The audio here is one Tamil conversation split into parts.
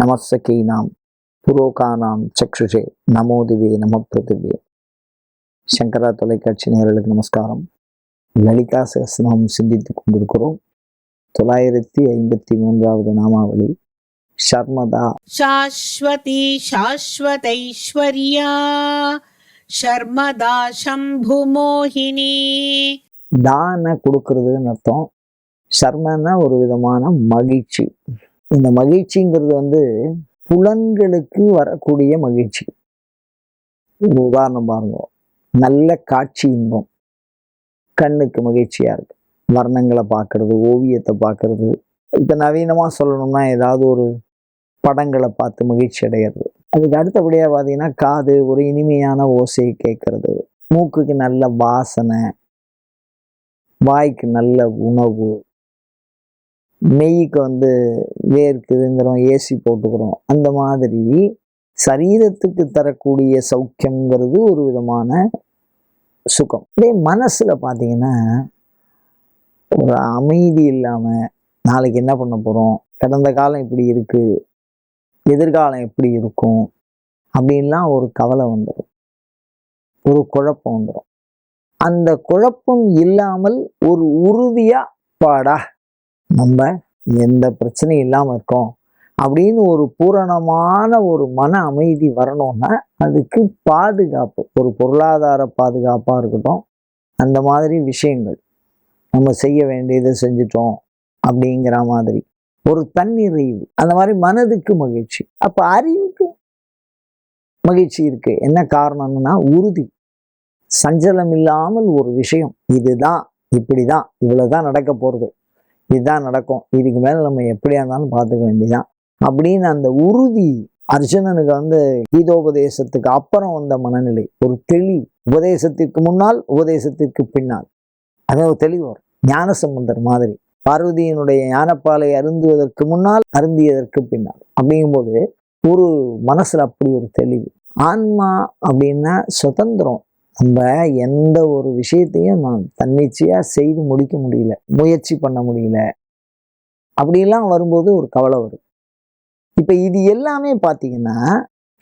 நமஸ்தகீனாம் புரோகானாம் சக்ஷுஷே. நமோதிவே நம பிரதிவே சங்கரா தொலைக்காட்சி நேர்களுக்கு நமஸ்காரம். லலிதா சகசனம் சிந்தித்து கொண்டிருக்கிறோம். தொள்ளாயிரத்தி ஐம்பத்தி மூன்றாவது நாமாவளி. சர்மதா. சாஸ்வதி சாஸ்வதைஸ்வர்யா. ஷர்மதா சம்பு மோகினி. தான கொடுக்கறதுன்னு அர்த்தம். சர்மன்னா ஒரு விதமான மகிழ்ச்சி. இந்த மகிழ்ச்சிங்கிறது வந்து புலன்களுக்கு வரக்கூடிய மகிழ்ச்சி. ஒரு உதாரணம் பாருங்க. நல்ல காட்சி இன்பம். கண்ணுக்கு மகிழ்ச்சியாக இருக்கு. வர்ணங்களை பார்க்கறது ஓவியத்தை பார்க்கறது. இப்போ நவீனமாக சொல்லணும்னா ஏதாவது ஒரு படங்களை பார்த்து மகிழ்ச்சி அடையிறது. அதுக்கு அடுத்தபடியாக பார்த்தீங்கன்னா காது ஒரு இனிமையான ஓசையை கேட்கறது. மூக்குக்கு நல்ல வாசனை. வாய்க்கு நல்ல உணவு. மெய்க்கு வந்து வேர்க்குதுங்கிறோம் ஏசி போட்டுக்கிறோம். அந்த மாதிரி சரீரத்துக்கு தரக்கூடிய சௌக்கியங்கிறது ஒரு விதமான சுகம். இதே மனசில் பார்த்தீங்கன்னா ஒரு அமைதி இல்லாமல் நாளைக்கு என்ன பண்ண போகிறோம் கடந்த காலம் இப்படி இருக்குது எதிர்காலம் எப்படி இருக்கும்? அப்படின்லாம் ஒரு கவலை வந்துடும் ஒரு குழப்பம் வந்துடும் அந்த குழப்பம் இல்லாமல் ஒரு உறுதியாக பாடா நம்ம எந்த பிரச்சனையும் இல்லாமல் இருக்கோம் அப்படின்னு ஒரு பூரணமான ஒரு மன அமைதி வரணும்னா அதுக்கு பாதுகாப்பு ஒரு பொருளாதார பாதுகாப்பாக இருக்கட்டும். அந்த மாதிரி விஷயங்கள். நம்ம செய்ய வேண்டியதை செஞ்சிட்டோம் அப்படிங்கிற மாதிரி. ஒரு தன்னிறைவு. அந்த மாதிரி மனதுக்கு மகிழ்ச்சி. அப்போ அறிவுக்கு மகிழ்ச்சி இருக்கு. என்ன காரணம்னா உறுதி. சஞ்சலம் இல்லாமல் ஒரு விஷயம். இதுதான். இப்படிதான். இவ்வளவுதான் நடக்க போறது. இதுதான் நடக்கும். இதுக்கு மேலே நம்ம எப்படியா இருந்தாலும் பார்த்துக்க வேண்டியதான் அப்படின்னு அந்த உறுதி அர்ஜுனனுக்கு வந்து கீதோபதேசத்துக்கு அப்புறம் வந்த மனநிலை ஒரு தெளிவு. உபதேசத்திற்கு முன்னால் உபதேசத்திற்கு பின்னால். அது ஒரு தெளிவு வரும். ஞான சம்பந்தர் மாதிரி. பார்வதியினுடைய ஞானப்பாலை அருந்துவதற்கு முன்னால் அருந்தியதற்கு பின்னால். அப்படிங்கும்போது ஒரு மனசில் அப்படி ஒரு தெளிவு. ஆன்மா அப்படின்னா சுதந்திரம். நம்ம எந்த ஒரு விஷயத்தையும் நான் தன்னிச்சையாக செய்து முடிக்க முடியல முயற்சி பண்ண முடியல. அப்படிலாம் வரும்போது ஒரு கவலை வரும். இப்போ இது எல்லாமே பார்த்தீங்கன்னா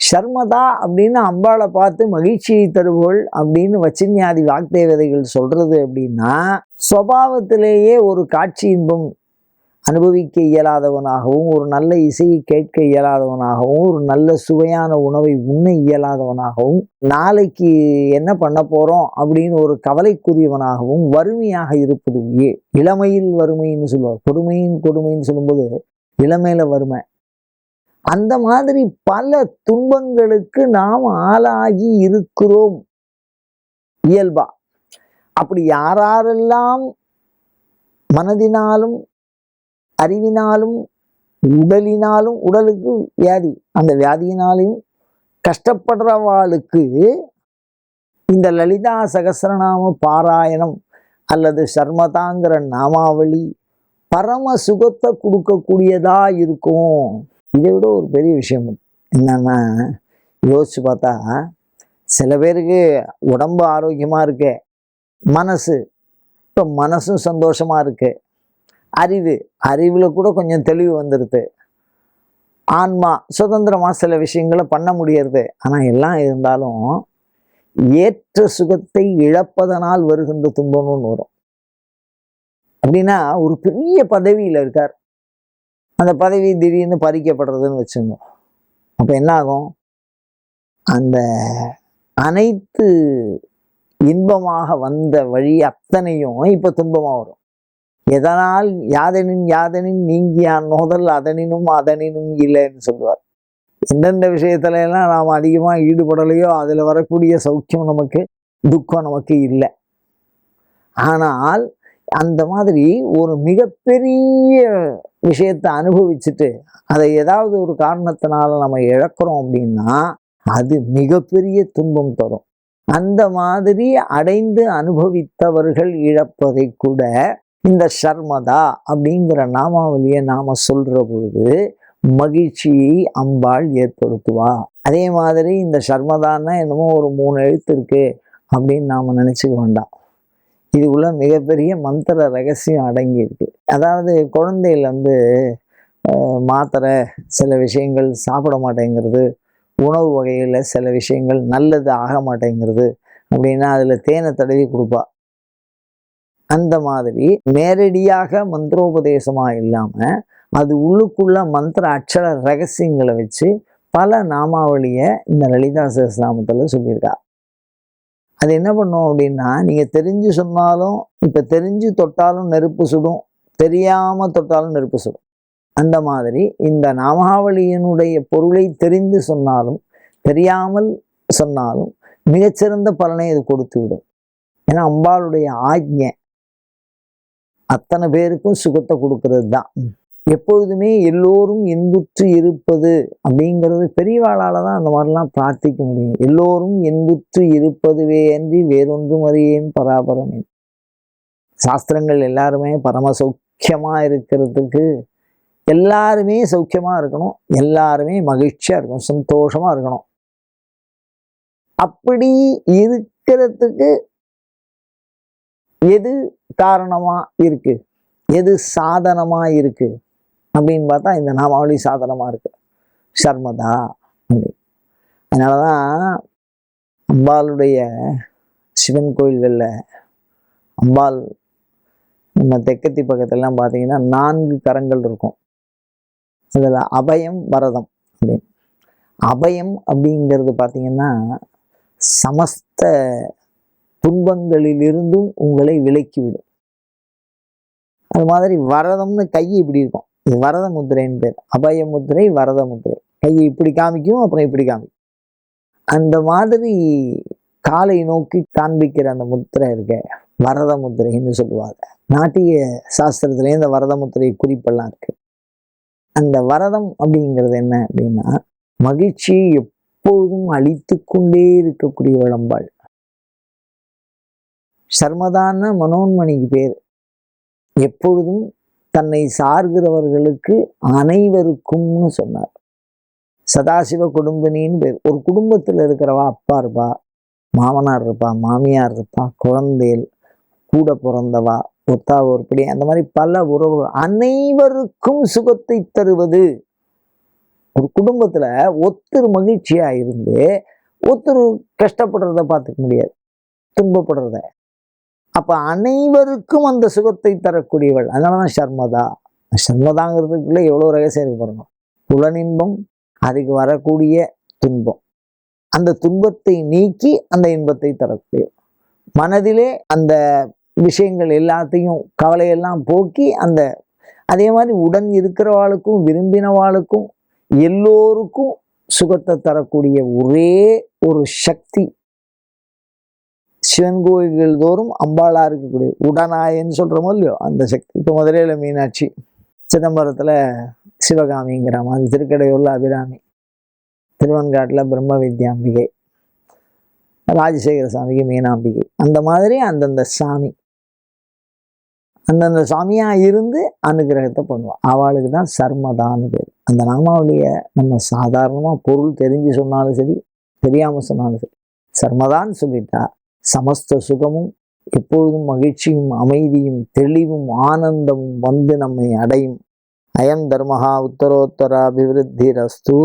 ஷர்மதா அப்படின்னு அம்பாளை பார்த்து மகிழ்ச்சியை தருவோள் அப்படின்னு வச்சின்யாதி வாக்தேவதைகள் சொல்றது அப்படின்னா சுவாவத்திலேயே ஒரு காட்சி இன்பம் அனுபவிக்க இயலாதவனாகவும் ஒரு நல்ல இசையை கேட்க இயலாதவனாகவும் ஒரு நல்ல சுவையான உணவை உண்ண இயலாதவனாகவும் நாளைக்கு என்ன பண்ண போகிறோம் அப்படின்னு ஒரு கவலைக்குரியவனாகவும் வறுமையாக இருப்பது ஏ. இளமையில் வறுமைன்னு சொல்லுவார். கொடுமையின் கொடுமைன்னு சொல்லும்போது இளமையில வறுமை. அந்த மாதிரி பல துன்பங்களுக்கு நாம் ஆளாகி இருக்கிறோம். இயல்பா. அப்படி யாரெல்லாம் மனதினாலும் அறிவினாலும் உடலினாலும் உடலுக்கு வியாதி. அந்த வியாதியினாலையும் கஷ்டப்படுறவாளுக்கு இந்த லலிதா சகசரநாம பாராயணம் அல்லது சர்மதாங்கிற நாமாவளி பரம சுகத்தை கொடுக்கக்கூடியதா இருக்கும். இதை விட ஒரு பெரிய விஷயம் என்னன்னா யோசிச்சு பார்த்தா சில பேருக்கு உடம்பு ஆரோக்கியமாக இருக்கு மனசு. இப்போ மனசும் சந்தோஷமாக இருக்குது அறிவு அறிவில் கூட கொஞ்சம் தெளிவு வந்துடுது ஆன்மா சுதந்திரமாக சில விஷயங்களை பண்ண முடியறது. ஆனால் எல்லாம் இருந்தாலும் ஏற்ற சுகத்தை இழப்பதனால் வருகின்ற துன்பம்னு வரும். அப்படின்னா ஒரு பெரிய பதவியில் இருக்கார். அந்த பதவி திடீர்னு பறிக்கப்படுறதுன்னு வச்சுங்க அப்போ என்ன ஆகும் அந்த அனைத்து இன்பமாக வந்த வழி அத்தனையும் இப்போ துன்பமாக வரும். எதனால் யாதனின் யாதனின் நீங்கியான் நோதல் அதனினும் அதனினும் இல்லைன்னு சொல்லுவார். எந்தெந்த விஷயத்துல எல்லாம் நாம் அதிகமாக ஈடுபடலையோ அதில் வரக்கூடிய சௌக்கியம் நமக்கு துக்கம் நமக்கு இல்லை. ஆனால் அந்த மாதிரி ஒரு மிகப்பெரிய விஷயத்தை அனுபவிச்சுட்டு அதை ஏதாவது ஒரு காரணத்தினால நம்ம இழக்கிறோம் அப்படின்னா அது மிகப்பெரிய துன்பம் தரும். அந்த மாதிரி அடைந்து அனுபவித்தவர்கள் இழப்பதை கூட இந்த சர்மதா அப்படிங்கிற நாமாவளியை நாம சொல்ற பொழுது மகிழ்ச்சியை அம்பாள் ஏற்படுத்துவா. அதே மாதிரி இந்த சர்மதான்னா என்னமோ ஒரு மூணு எழுத்து இருக்கு அப்படின்னு நாம நினைச்சுக்க வேண்டாம். இதுக்குள்ள மிகப்பெரிய மந்திர ரகசியம் அடங்கி இருக்கு. அதாவது குழந்தையில வந்து மாத்திரை சில விஷயங்கள் சாப்பிட மாட்டேங்கிறது உணவு வகையில் சில விஷயங்கள் நல்லது ஆக மாட்டேங்கிறது அப்படின்னா அதில் தேனை தடவி கொடுப்பா. அந்த மாதிரி நேரடியாக மந்திரோபதேசமாக இல்லாமல் அது உள்ளுக்குள்ள மந்திர அக்ஷர ரகசியங்களை வச்சு பல நாமாவளியை இந்த லலிதா சகஸ்நாமத்தில் சொல்லியிருக்கா. அது என்ன பண்ணும் அப்படின்னா நீங்கள் தெரிஞ்சு சொன்னாலும் இப்போ தெரிஞ்சு தொட்டாலும் நெருப்பு சுடும் தெரியாமல் தொட்டாலும் நெருப்பு சுடும். அந்த மாதிரி இந்த நாமாவளியினுடைய பொருளை தெரிந்து சொன்னாலும் தெரியாமல் சொன்னாலும் மிகச்சிறந்த பலனை இது கொடுத்து விடும். ஏன்னா அம்பாளுடைய ஆக்ஞை அத்தனை பேருக்கும் சுகத்தை கொடுக்கறது தான் எப்பொழுதுமே எல்லோரும் இன்புற்று இருப்பது அப்படிங்கிறது பெரியவாளால் தான் அந்த மாதிரிலாம் பிரார்த்திக்க முடியும். எல்லோரும் இன்புற்று இருப்பதுவே அன்றி வேறொன்றும் அறியேன் பராபரமே சாஸ்திரங்கள் எல்லாருமே பரம சௌக்கியமா இருக்கிறதுக்கு எல்லாருமே சௌக்கியமா இருக்கணும். எல்லாருமே மகிழ்ச்சியா இருக்கணும். சந்தோஷமா இருக்கணும். அப்படி இருக்கிறதுக்கு எது காரணமாக இருக்குது எது சாதனமாக இருக்குது அப்படின்னு பார்த்தா இந்த நாமாவளி சாதனமாக இருக்கு. சர்மதா அப்படி அதனாலதான் அம்பாளுடைய சிவன் கோயில்களில் அம்பாள் நம்ம தெற்கத்தி பக்கத்துலலாம் பார்த்தீங்கன்னா நான்கு கரங்கள் இருக்கும். அதில் அபயம் வரதம் அப்படின்னு. அபயம் அப்படிங்கிறது பார்த்தீங்கன்னா சமஸ்த துன்பங்களிலிருந்தும் உங்களை விலக்கிவிடும் அது மாதிரி வரதம்னு கை இப்படி இருக்கும். இது வரத முத்திரைன்னு பேர். அபய முத்திரை வரத முத்திரை. கையை இப்படி காமிக்கும் அப்புறம் இப்படி காமிக்கும். அந்த மாதிரி காலை நோக்கி காண்பிக்கிற அந்த முத்திரை இருக்க வரத முத்திரைன்னு சொல்லுவாங்க. நாட்டிய சாஸ்திரத்திலே இந்த வரத முத்திரை குறிப்பெல்லாம் இருக்கு. அந்த வரதம் அப்படிங்கிறது என்ன அப்படின்னா மகிழ்ச்சியை எப்போதும் அழித்து கொண்டே இருக்கக்கூடிய விளம்பாள் சர்மதான மனோன்மணிக்கு பேர். எப்பொழுதும் தன்னை சார்கிறவர்களுக்கு அனைவருக்கும்னு சொன்னார். சதாசிவ குடும்பினின்னு பேர். ஒரு குடும்பத்தில் இருக்கிறவா அப்பா இருப்பா மாமனார் இருப்பா மாமியார் இருப்பா குழந்தைகள் கூட பிறந்தவா ஒத்தா ஒருபடி அந்த மாதிரி பல உறவு அனைவருக்கும் சுகத்தை தருவது. ஒரு குடும்பத்தில் ஒத்தர் மகிழ்ச்சியாக இருந்து ஒருத்தர் கஷ்டப்படுறத பார்த்துக்க முடியாது. துன்பப்படுறத. அப்போ அனைவருக்கும் அந்த சுகத்தை தரக்கூடியவள். அதனாலதான் சர்மதா. சர்மதாங்கிறதுக்குள்ள எவ்வளோ ரகசியம் இருக்கு பாருங்க. புலனின்பம் அதுக்கு வரக்கூடிய துன்பம். அந்த துன்பத்தை நீக்கி அந்த இன்பத்தை தரக்கூடிய. மனதிலே அந்த விஷயங்கள் எல்லாத்தையும் கவலையெல்லாம் போக்கி அந்த அதே மாதிரி உடன் இருக்கிறவாளுக்கும் விரும்பினவாளுக்கும் எல்லோருக்கும் சுகத்தை தரக்கூடிய ஒரே ஒரு சக்தி சிவன் கோயில்கள் தோறும் அம்பாளாக இருக்கக்கூடிய உடனாயன்னு சொல்கிறோமோ இல்லையோ அந்த சக்தி. இப்போ முதலையில் மீனாட்சி சிதம்பரத்தில் சிவகாமிங்கிற மாதிரி திருக்கடையூர்ல அபிராமி திருவன்காட்டில் பிரம்ம வித்யாம்பிகை ராஜசேகர சாமிக்கு மீனாம்பிகை. அந்த மாதிரி அந்தந்த சாமி. அந்தந்த சாமியாக இருந்து அனுகிரகத்தை பண்ணுவோம் அவளுக்கு தான் சர்மதான்னு பேர். அந்த நாமாவளியை நம்ம சாதாரணமாக பொருள் தெரிஞ்சு சொன்னாலும் சரி தெரியாமல் சொன்னாலும் சரி சர்மதான்னு சொல்லிட்டா சமஸ்த சுகமும் எப்பொழுதும் மகிழ்ச்சியும் அமைதியும் தெளிவும் ஆனந்தமும் வந்து நம்மை அடையும். அயம் தர்மஹா உத்தரோத்தராபிவிருத்தி ரஸ்து